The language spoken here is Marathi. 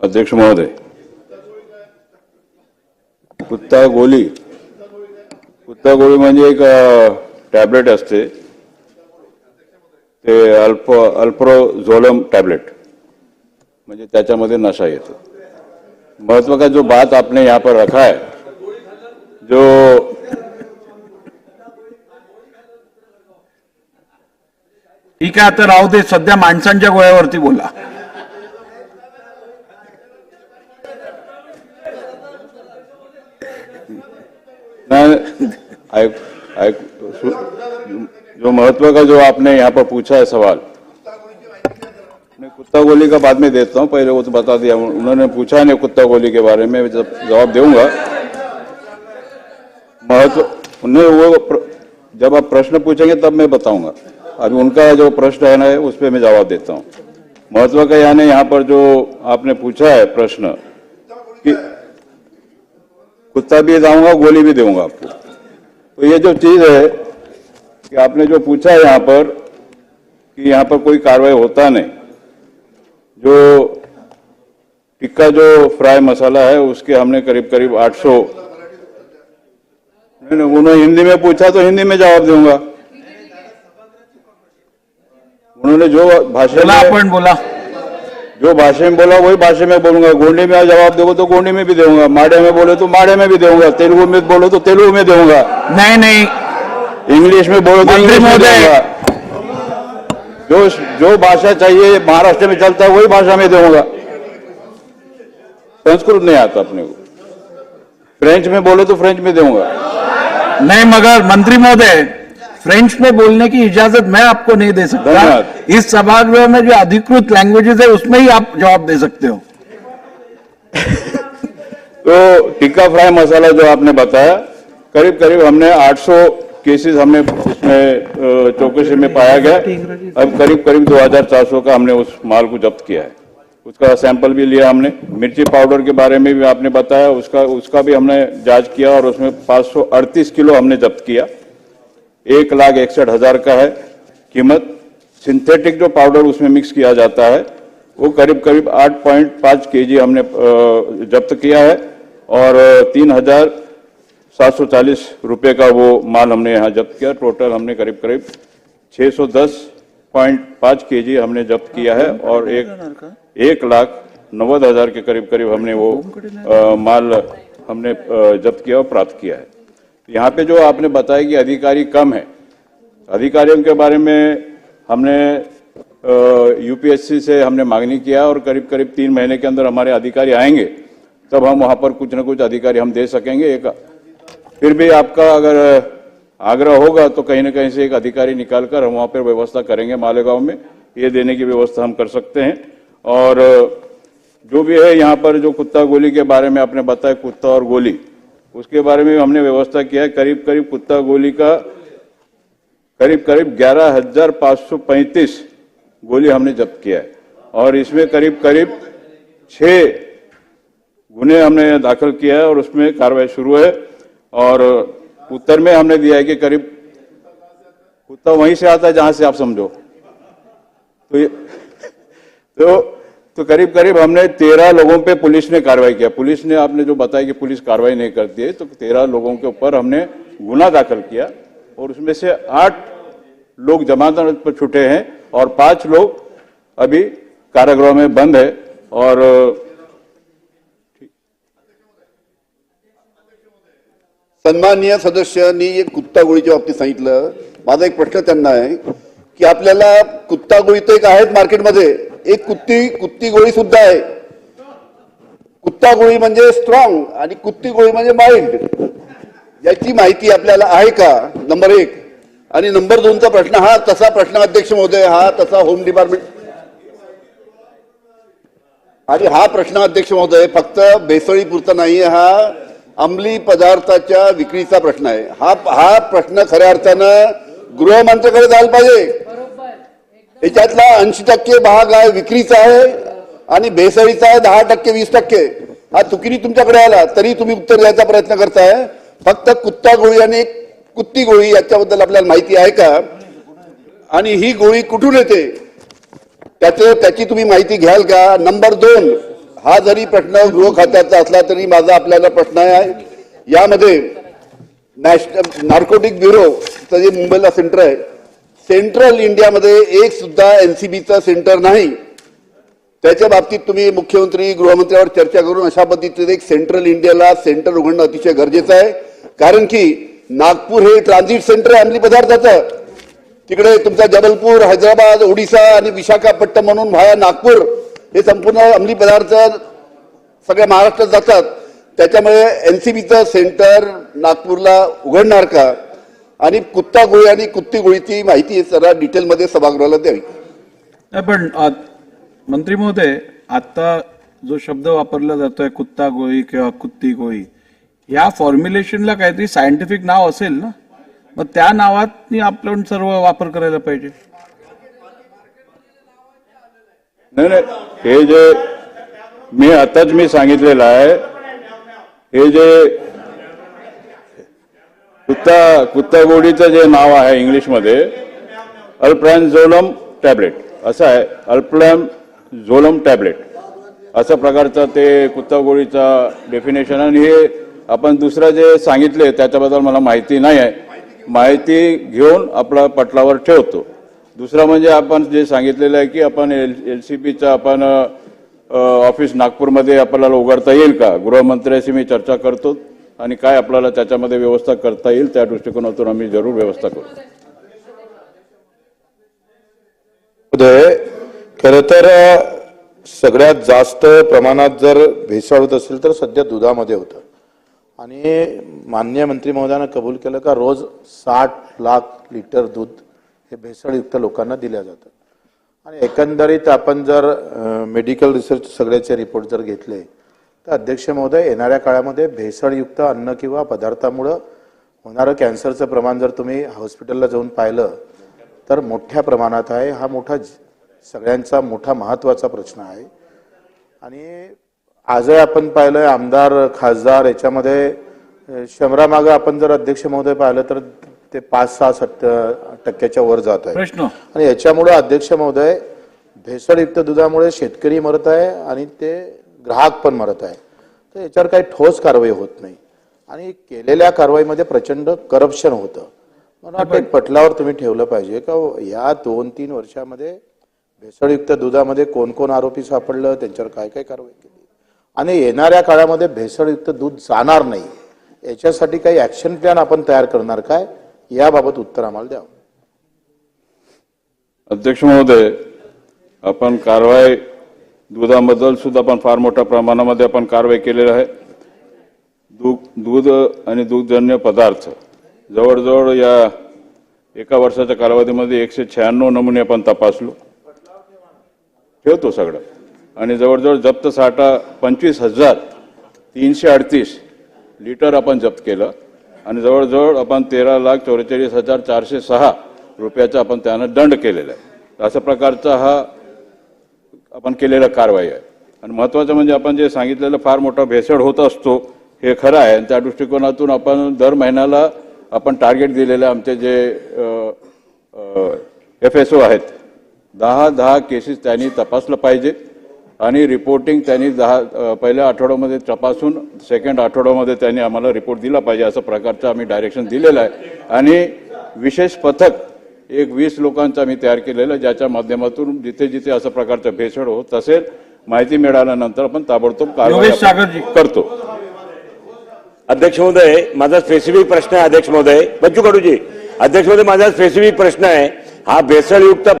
अध्यक्ष महोदय. कुत्ता गोळी कुत्ता गोळी म्हणजे एक टॅबलेट असते. ते अल्प अल्प्रोझोलम टॅबलेट. म्हणजे त्याच्यामध्ये नशा येतो. महत्त्व का जो बात आपने यहाँ पर रखा है जो ठीक आहे आता राहू दे. सध्या माणसांच्या गोळ्यावरती बोला. आय- आय- जो महत्व का जो आपने यहाँ पर पूछा है सवाल, मैं कुत्ता गोली का बाद में देता हूँ, पहले वो तो बता दिया उन्होंने पूछा नहीं कुत्ता गोली के बारे में, जब जवाब दूँगा। महत्व, उन्हें वो प्र- जब आप प्रश्न पूछेंगे तब मैं बताऊँगा। अभी उनका जो प्रश्न है ना, उस पर मैं जवाब देता हूँ। महत्व का यानी यहाँ पर जो आपने पूछा है प्रश्न, कि कुत्ता भी जाऊँगा, गोली भी दूँगा आपको। तो ये जो चीज़ है कि आपने जो पूछा है यहाँ पर कि यहाँ पर कोई कार्रवाई होता नहीं, जो टिक्का जो फ्राई मसाला है, उसके हमने करीब करीब 800 नहीं नहीं, उन्होंने हिंदी में पूछा तो हिंदी में जवाब दूँगा। उन्होंने जो भाषा बोला में आपण बोला। जो भाषा में बोला वही भाषा में बोलूँगा। गोंडी में जवाब दोगे तो गोंडी में भी दूँगा माड़े में बोले तो माड़े में भी दूँगा तेलुगु में बोलो तो तेलुगु में दूँगा नहीं नहीं। इंग्लिश में बोलो तो इंग्लिश में दूँगा जो जो भाषा चाहिए महाराष्ट्र में चलता है वही भाषा में दूँगा संस्कृत नहीं आता अपने को। फ्रेंच में बोले तो फ्रेंच में दूँगा नहीं मगर मंत्री महोदय फ्रेंच में बोलने की इजाज़त मैं आपको नहीं दे सकता। इस सभागृह में जो अधिकृत लैंग्वेजेस है उसमें ही आप जवाब दे सकते हो। तो टिक्का फ्राई मसाला जो आपने बताया करीब करीब हमने 800 केसेस हमने इसमें चौकसी में पाया गया। अब करीब करीब 2400 का हमने उस माल को जब्त किया है। उसका सैंपल भी लिया हमने। मिर्ची पाउडर के बारे में भी आपने बताया। उसका उसका भी हमने जाँच किया और उसमें 538 किलो हमने जब्त किया। एक लाख इकसठ हज़ार का है। कीमत सिंथेटिक जो पाउडर उसमें मिक्स किया जाता है वो करीब करीब आठ पॉइंट 8.5 केजी हमने जब्त किया है और तीन हज़ार सात सौ चालीस रुपये का वो माल हमने यहाँ जब्त किया। टोटल हमने करीब करीब छह सौ दस पॉइंट 610.5 केजी हमने जब्त किया है और एक एक लाख नब्बे हज़ार के करीब करीब हमने वो अ, माल हमने जब्त किया और प्राप्त किया है। यहाँ पे जो आपने बताया कि अधिकारी कम है, अधिकारियों के बारे में हमने यूपीएससी से हमने मांगनी किया और करीब करीब तीन महीने के अंदर हमारे अधिकारी आएँगे, तब हम वहाँ पर कुछ न कुछ अधिकारी हम दे सकेंगे। एक, फिर भी आपका अगर आग्रह होगा तो कहीं ना कहीं से एक अधिकारी निकाल कर हम वहाँ पर व्यवस्था करेंगे मालेगांव में। ये देने की व्यवस्था हम कर सकते हैं। और जो भी है यहाँ पर जो कुत्ता गोली के बारे में आपने बताया, कुत्ता और गोली उसके बारे में हमने व्यवस्था किया है, करीब करीब कुत्ता गोली का, करीब करीब ग्यारह हज़ार पाँच सौ पैंतीस गोली हमने जब्त किया है। और इसमें करीब करीब छः गुने हमने दाखिल किया है और उसमें कार्रवाई शुरू है। और उत्तर में हमने दिया है कि करीब कुत्ता वहीं से आता है जहाँ से आप समझो। तो ये तो तो करीब करीब हमने तेरह लोगों पे पुलिस ने कार्रवाई किया। पुलिस ने आपने जो बताया कि पुलिस कार्रवाई नहीं करती है तो तेरह लोगों के ऊपर हमने गुना दाखिल किया और उसमें से आठ लोग जमानत पर छुटे हैं और पाँच लोग अभी कारागृह में बंद है और, सन्माननीय सदस्यांनी एक गोळीच्या बाबतीत सांगितलं, माझा एक प्रश्न त्यांना आहे, की आपल्याला कुत्ता गोळी तर एक आहेत मार्केटमध्ये एक कुत्ती कुत्ती गोळी सुद्धा आहे. कुत्ता गोळी म्हणजे स्ट्रॉंग आणि कुत्ती गोळी म्हणजे माइल्ड याची माहिती आपल्याला आहे का? नंबर एक. आणि नंबर दोनचा प्रश्न हा तसा प्रश्न अध्यक्ष महोदय हा तसा होम डिपार्टमेंट आणि हा प्रश्न अध्यक्ष महोदय फक्त बेसळी पुरता नाहीये हा अंमली पदार्थाच्या विक्रीचा प्रश्न आहे. हा हा प्रश्न खऱ्या अर्थानं गृहमंत्र्याकडे जायला पाहिजे. याच्यातला ऐंशी टक्के भाग आहे विक्रीचा आहे आणि भेसळीचा आहे दहा टक्के वीस टक्के. हा चुकीने तुमच्याकडे आला तरी तुम्ही उत्तर द्यायचा प्रयत्न करताय. फक्त कुत्ता गोळी आणि कुत्ती गोळी याच्याबद्दल आपल्याला माहिती आहे का? आणि ही गोळी कुठून येते? त्याचं त्याची तुम्ही माहिती घ्याल का? नंबर दोन हा जरी प्रश्न गृह खात्याचा असला तरी माझा आपल्याला प्रश्न आहे. यामध्ये नॅशनल नार्कोटिक ब्युरो जे मुंबईला सेंटर आहे सेंट्रल इंडियामध्ये एक सुद्धा एनसीबीचा सेंटर नाही. त्याच्या बाबतीत तुम्ही मुख्यमंत्री गृहमंत्र्यावर चर्चा करून अशा पद्धतीने एक सेंट्रल इंडियाला सेंटर उघडणं अतिशय गरजेचं आहे. कारण की नागपूर हे ट्रान्झिट सेंटर आहे अंमली पदार्थाचं. तिकडे तुमचा जबलपूर हैदराबाद ओडिसा आणि विशाखापट्टणम म्हणून व्हाया नागपूर हे संपूर्ण अंमली पदार्थ सगळ्या महाराष्ट्रात जातात. त्याच्यामुळे एनसीबीचं सेंटर नागपूरला उघडणार का? आणि कुत्ता गोळी आणि कुत्ती गोळीची माहिती जरा डिटेलमध्ये सभागृहाला द्यावी. नाही पण मंत्री महोदय आता जो शब्द वापरला जातोय कुत्ता गोळी किंवा कुत्ती गोळी या फॉर्म्युलेशनला काहीतरी सायंटिफिक नाव असेल ना? मग त्या नावात आपण सर्व वापर करायला पाहिजे. नाही नाही हे जे मी आताच मी सांगितलेलं आहे हे जे कुत्ता कुत्ता गोडीचं जे नाव आहे इंग्लिशमध्ये अल्प्रॅनझोलम टॅबलेट. असं आहे अल्प्रॅम झोलम टॅबलेट. अशा प्रकारचं ते कुत्ता गोळीचा डेफिनेशन आणि हे आपण दुसरं जे सांगितले त्याच्याबद्दल मला माहिती नाही आहे. माहिती घेऊन आपला पटलावर ठेवतो. दुसरं म्हणजे आपण जे सांगितलेलं आहे की आपण एल एल सी पीचं आपण ऑफिस नागपूरमध्ये आपल्याला उघडता येईल का? गृहमंत्र्याशी मी चर्चा करतो. आणि काय आपल्याला त्याच्यामध्ये व्यवस्था करता येईल त्या दृष्टिकोनातून आम्ही जरूर व्यवस्था करू. महोदय खरं तर सगळ्यात जास्त प्रमाणात जर भेसळ होत असेल तर सध्या दुधामध्ये होतं. आणि मान्य मंत्री महोदयानं कबूल केलं का रोज साठ लाख लिटर दूध हे भेसळयुक्त लोकांना दिल्या जातं. आणि एकंदरीत आपण जर मेडिकल रिसर्च सगळ्याचे रिपोर्ट जर घेतले तर अध्यक्ष महोदय येणाऱ्या काळामध्ये भेसळयुक्त अन्न किंवा पदार्थामुळं होणारं कॅन्सरचं प्रमाण जर तुम्ही हॉस्पिटलला जाऊन पाहिलं तर मोठ्या प्रमाणात आहे. हा मोठा सगळ्यांचा मोठा महत्त्वाचा प्रश्न आहे. आणि आजही आपण पाहिलंय आमदार खासदार याच्यामध्ये शंभरामागं आपण जर अध्यक्ष महोदय पाहिलं तर ते पाच सहा सत्तर टक्क्याच्या वर जात आहे. आणि याच्यामुळे अध्यक्ष महोदय भेसळयुक्त दुधामुळे शेतकरी मरत आहे आणि ते ग्राहक पण मरत आहे. तर याच्यावर काही ठोस कारवाई होत नाही. आणि केलेल्या कारवाईमध्ये प्रचंड करप्शन होतं. मला वाटतं एक पटलावर तुम्ही ठेवलं पाहिजे का हो, या दोन तीन वर्षामध्ये भेसळयुक्त दुधामध्ये कोण कोण आरोपी सापडलं त्यांच्यावर काय काय कारवाई केली? आणि येणाऱ्या काळामध्ये भेसळयुक्त दूध जाणार नाही. याच्यासाठी काही ऍक्शन प्लॅन आपण तयार करणार काय? याबाबत उत्तर आम्हाला द्यावं अध्यक्ष महोदय आपण कारवाई दुधाबद्दल सुद्धा आपण फार मोठ्या प्रमाणामध्ये आपण कारवाई केलेली आहे. दूध दूध आणि दुग्धजन्य पदार्थ जवळजवळ या एका वर्षाच्या कालावधीमध्ये एकशे शहाण्णव नमुने आपण तपासलो. ठेवतो सगळं. आणि जवळजवळ जप्त साठा पंचवीस हजार तीनशे अडतीस लिटर आपण जप्त केलं. आणि जवळजवळ आपण तेरा लाख चौवेचाळीस हजार चारशे सहा रुपयाचा आपण त्यानं दंड केलेला आहे. अशा प्रकारचा हा आपण केलेल्या कारवाई आहे. आणि महत्वाचं म्हणजे आपण जे सांगितलेलं फार मोठा भेसळ होत असतो हे खरं आहे. आणि त्या दृष्टिकोनातून आपण दर महिन्याला आपण टार्गेट दिलेलं आमचे जे एफ एस ओ आहेत दहा दहा केसेस त्यांनी तपासलं पाहिजे. आणि रिपोर्टिंग त्यांनी दहा पहिल्या आठवड्यामध्ये तपासून सेकंड आठवड्यामध्ये त्यांनी आम्हाला रिपोर्ट दिला पाहिजे. असं प्रकारचं आम्ही डायरेक्शन दिलेलं आहे. आणि विशेष पथक एक वीस लोकांचं आम्ही तयार केलेलं आहे, ज्याच्या माध्यमातून जिथे जिथे असं प्रकारचं भेसळ होत असेल माहिती मिळाल्यानंतर आपण ताबडतोब कारवाई. करतो. अध्यक्ष महोदय माझा स्पेसिफिक प्रश्न आहे अध्यक्ष महोदय. बच्चू कडूजी अध्यक्ष महोदय माझा स्पेसिफिक प्रश्न आहे. हा भेसळयुक्त